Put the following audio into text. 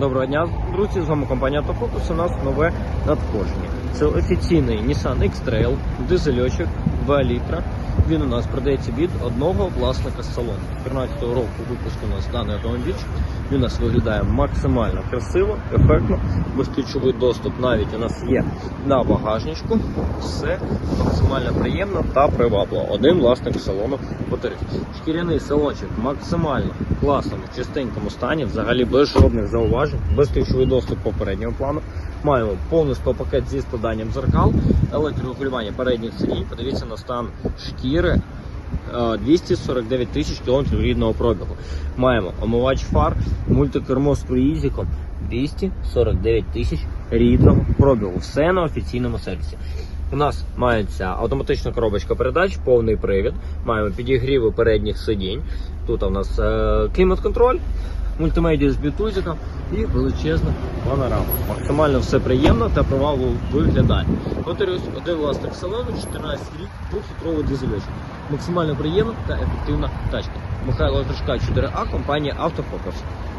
Доброго дня, друзі! З вами компанія Автофокус. У нас нове надходження. Це офіційний Nissan X-Trail, дизельочок 2 літра. Він у нас продається від одного власника салону. 14 року випуску у нас даний автомобіль. Він у нас виглядає максимально красиво, ефектно, безключовий доступ навіть у нас є на багажничку. Все максимально приємно та привабливо. Один власник салону повторюсь. Шкіряний салончик максимально класному, чистенькому стані, взагалі без жодних зауважень, безключовий доступ попереднього плану. Маємо повний пакет зі складанням дзеркал, електрорегулювання передніх сидінь. Подивіться на стан шкіри. Е, 249 тисяч кілометрів рідного пробігу. Маємо омивач фар, мультикермо з круїзиком, 249 тисяч рідного пробігу. Все на офіційному сервісі. У нас мається автоматична коробочка передач, повний привід. Маємо підігріви передніх сидінь. Тут у нас е, клімат-контроль, мультимедіа з блютузиком і величезна панорама. Максимально все приємно та привабливо виглядає. Повторюсь, один власник салону, 14 рік, 2-літровий дизельочок. Максимально приємна та ефективна тачка. Михайло Тришка 4А, компанія Автофокус.